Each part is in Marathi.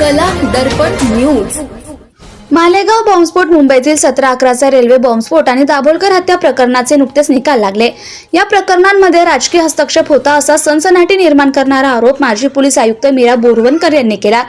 कला दर्पण न्यूज. मालेगाव बॉम्बस्फोट मुंबईतील सतरा अकराचा रेल्वे बॉम्बस्फोट आणि दाभोलकर हत्या प्रकरणाचे नुकतेच निकाल लागले. या प्रकरणांमध्ये राजकीय हस्तक्षेप होता असा सनसनाटी निर्माण करणारा आरोप माजी पोलीस आयुक्त मीरा बोरवणकर यांनी केला.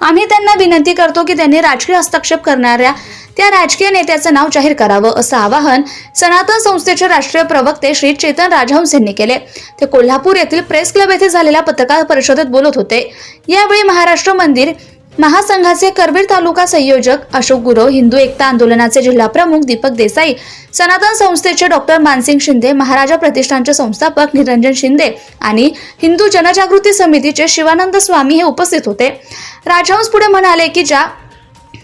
आम्ही त्यांना विनंती करतो की त्यांनी राजकीय हस्तक्षेप करणाऱ्या त्या राजकीय नेत्याचं नाव जाहीर करावं असं आवाहन सनातन संस्थेचे राष्ट्रीय प्रवक्ते श्री चेतन राजहंस यांनी केले. ते कोल्हापूर येथील प्रेस क्लब येथे झालेल्या पत्रकार परिषदेत बोलत होते. यावेळी महाराष्ट्र मंदिर महासंघाचे करवीर तालुका संयोजक अशोक गुरव हिंदू एकता आंदोलनाचे जिल्हा प्रमुख दीपक देसाई सनातन संस्थेचे डॉक्टर मानसिंग शिंदे महाराजा प्रतिष्ठानचे संस्थापक निरंजन शिंदे आणि हिंदू जनजागृती समितीचे शिवानंद स्वामी हे उपस्थित होते. राजहंस पुढे म्हणाले की ज्या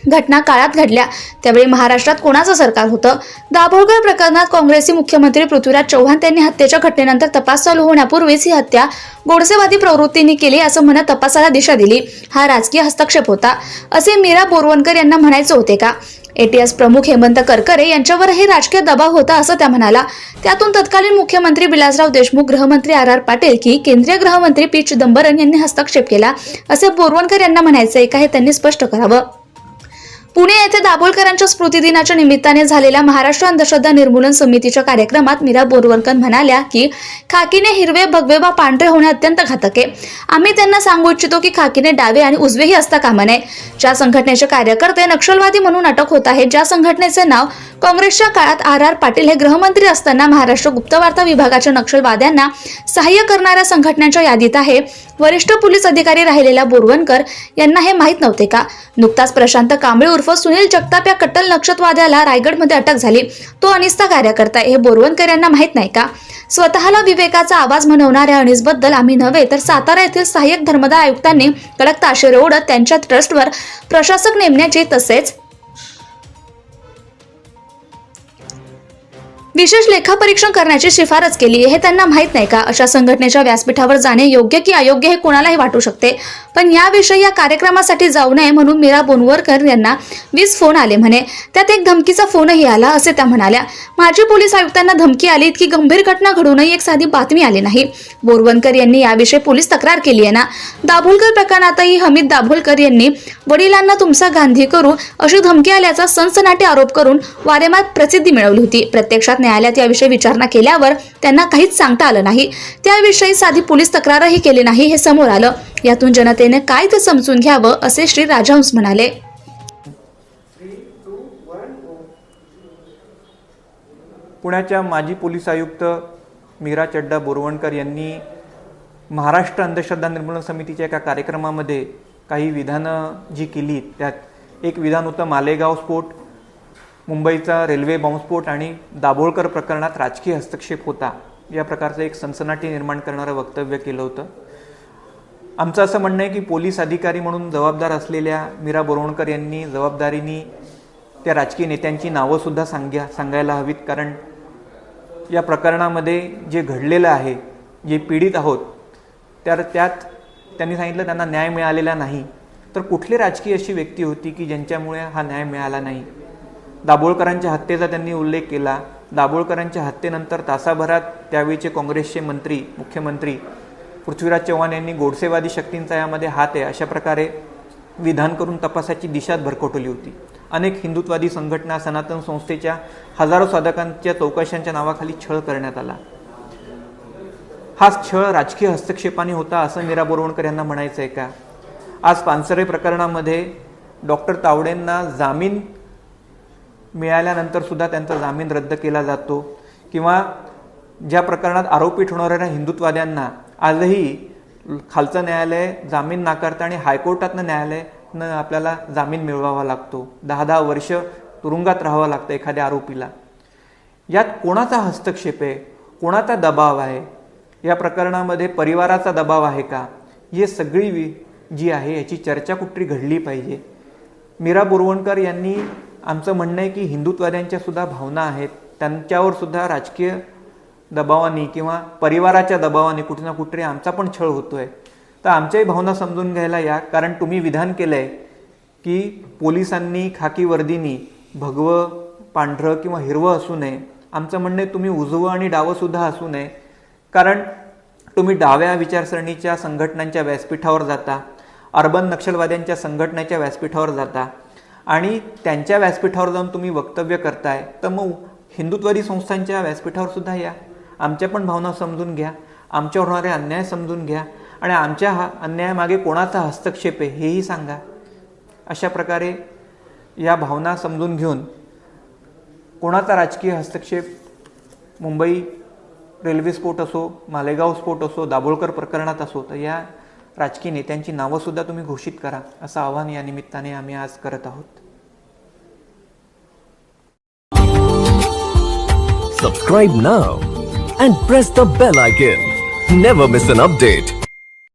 घटना काळात घडल्या. त्यावेळी महाराष्ट्रात कोणाचं सरकार होतं? दाभोळकर प्रकरणात काँग्रेसी मुख्यमंत्री पृथ्वीराज चव्हाण त्यांनी हत्येच्या घटनेनंतर तपास चालू होण्यापूर्वीच ही हत्या गोडसेवादी प्रवृत्तींनी केली असं म्हणत तपासाला दिशा दिली. हा राजकीय हस्तक्षेप होता. असे मीरा बोरवणकर यांना म्हणायचे होते का? एटीएस प्रमुख हेमंत करकरे यांच्यावरही राजकीय दबाव होता असं त्या म्हणाला. त्यातून तत्कालीन मुख्यमंत्री विलासराव देशमुख गृहमंत्री आर आर पाटील की केंद्रीय गृहमंत्री पी चिदंबरम यांनी हस्तक्षेप केला. असे बोरवणकर यांना म्हणायचे आहे का हे त्यांनी स्पष्ट करावं. पुणे येथे दाभोलकरांच्या स्मृतिदिनाच्या निमित्ताने झालेल्या महाराष्ट्र अंधश्रद्धा निर्मूलन समितीच्या कार्यक्रमात मीरा बोरवणकर म्हणाल्या की खाकीने हिरवे भगवे वा पांढरे होणे अत्यंत घातक आहे. आम्ही त्यांना सांगू इच्छितो की खाकीने डावे आणि उजवेही असता कामा नये. ज्या संघटनेचे कार्यकर्ते नक्षलवादी म्हणून अटक होत आहेत ज्या संघटनेचे नाव काँग्रेसच्या काळात आर आर पाटील हे गृहमंत्री असताना महाराष्ट्र गुप्तवार्ता विभागाच्या नक्षलवाद्यांना सहाय्य करणाऱ्या संघटनांच्या यादीत आहे. वरिष्ठ पोलीस अधिकारी राहिलेल्या बोरवणकर यांना हे माहीत नव्हते का? नुकताच प्रशांत कांबळे उर्फ सुनील जगताप या कट्टल नक्षलवाद्याला रायगडमध्ये अटक झाली. तो अनिस्ता कार्यकर्ता आहे. हे बोरवणकर यांना माहीत नाही का? स्वतःला विवेकाचा आवाज म्हणवणाऱ्या अनिसबद्दल आम्ही नव्हे तर सातारा येथील सहाय्यक धर्मदाय आयुक्तांनी कडक ताशेरे ओढत त्यांच्या ट्रस्टवर प्रशासक नेमण्याचे तसेच विशेष लेखापरीक्षण करण्याची शिफारस केली हे त्यांना माहीत नाही का? अशा संघटनेच्या व्यासपीठावर जाणे योग्य की अयोग्य हे कोणालाही वाटू शकते. पण याविषयी या कार्यक्रमासाठी जाऊ नये म्हणून मीरा बोनवरकर यांना वीस फोन आले म्हणे. त्यात एक धमकीचा फोनही आला असे त्या म्हणाल्या. माजी पोलीस आयुक्तांना धमकी आली इतकी गंभीर घटना घडूनही एक साधी बातमी आली नाही. बोरवणकर यांनी याविषयी पोलीस तक्रार केली आहे ना? दाभोलकर प्रकरणातही हमीद दाभोलकर यांनी वडिलांना तुमचा गांधी करू अशी धमकी आल्याचा सनसनाटी आरोप करून वारेमार प्रसिद्धी मिळवली होती. प्रत्यक्षात न्यायालयात याविषयी विचारणा केल्यावर त्यांना काहीच सांगता आलं नाही. त्याविषयी साधी पोलीस तक्रारही केली नाही हे समोर आलं. यातून जनतेने काय ते समजून घ्यावं असे श्री राजहंस म्हणाले. पुण्याच्या माजी पोलीस आयुक्त मीरा चड्डा बोरवणकर यांनी महाराष्ट्र अंधश्रद्धा निर्मूलन समितीच्या एका कार्यक्रमामध्ये काही विधानं जी केली त्यात एक विधान होतं मालेगाव स्फोट मुंबईचा रेल्वे बॉम्बस्फोट आणि दाभोळकर प्रकरणात राजकीय हस्तक्षेप होता या प्रकारचं एक सनसनाटी निर्माण करणारं वक्तव्य केलं होतं. आमचं असं म्हणणं आहे की पोलीस अधिकारी म्हणून जबाबदार असलेल्या मीरा बोरवणकर यांनी जबाबदारीनी त्या राजकीय नेत्यांची नावंसुद्धा सांग्या सांगायला हवीत. कारण या प्रकरणामध्ये जे घडलेलं आहे जे पीडित आहोत तर त्यात त्यांनी सांगितलं त्यांना न्याय मिळालेला नाही. तर कुठली राजकीय अशी व्यक्ती होती की ज्यांच्यामुळे हा न्याय मिळाला नाही? दाभोळकरांच्या हत्येचा त्यांनी उल्लेख केला. दाभोळकरांच्या हत्येनंतर तासाभरात त्यावेळीचे काँग्रेसचे मंत्री मुख्यमंत्री पृथ्वीराज चव्हाण यांनी गोडसेवादी शक्तींचा यामध्ये हात आहे अशा प्रकारे विधान करून तपासाची दिशाच भरकटवली होती. अनेक हिंदुत्वादी संघटना सनातन संस्थेच्या हजारो साधकांच्या चौकशांच्या नावाखाली छळ करण्यात आला. हा छळ राजकीय हस्तक्षेपाने होता असं मीरा बोरवणकर यांना म्हणायचं आहे का? आज पानसरे प्रकरणामध्ये डॉक्टर तावडेंना जामीन मिळाल्यानंतरसुद्धा त्यांचा जामीन रद्द केला जातो. किंवा ज्या प्रकरणात आरोपी ठरवणाऱ्या हिंदुत्वाद्यांना आजही खालचं न्यायालय जामीन नाकारतं आणि हायकोर्टातनं न्यायालयानं आपल्याला जामीन मिळवावा लागतो. दहा दहा वर्ष तुरुंगात राहावं लागतं एखाद्या आरोपीला. यात कोणाचा हस्तक्षेप आहे? कोणाचा दबाव आहे? या प्रकरणामध्ये परिवाराचा दबाव आहे का? हे सगळी जी आहे याची चर्चा कुठली घडली पाहिजे? मीरा बोरवणकर यांनी आमचं म्हणणं आहे की हिंदुत्वाद्यांच्या सुद्धा भावना आहेत. त्यांच्यावर सुद्धा राजकीय दबावाने किंवा परिवाराच्या दबावाने कुठे ना कुठे आमचा पण छळ होतोय. तर आमच्याही भावना समजून घ्यायला या. कारण तुम्ही विधान केलंय की पोलिसांनी खाकी वर्दीनी भगवं पांढरं किंवा हिरवं असू नये. आमचं म्हणणं आहे तुम्ही उजवं आणि डावंसुद्धा असू नये. कारण तुम्ही डाव्या विचारसरणीच्या संघटनांच्या व्यासपीठावर जाता. अर्बन नक्षलवाद्यांच्या संघटनेच्या व्यासपीठावर जाता. आणि त्यांच्या व्यासपीठावर जाऊन तुम्ही वक्तव्य करताय तर मग हिंदुत्वादी संस्थांच्या व्यासपीठावर सुद्धा या. आमच्या पण भावना समजून घ्या आमच्यावर होणारे अन्याय समजून घ्या आणि आमच्या हा अन्यायामागे कोणाचा हस्तक्षेप आहे हेही सांगा. अशा प्रकारे या भावना समजून घेऊन कोणाचा राजकीय हस्तक्षेप मुंबई रेल्वे स्फोट असो मालेगाव स्फोट असो दाभोळकर प्रकरणात असो तर या राजकीय नेत्यांची नावं सुद्धा तुम्ही घोषित करा असं आव्हान या निमित्ताने आम्ही आज करत आहोत. Subscribe now and press the bell icon never miss an update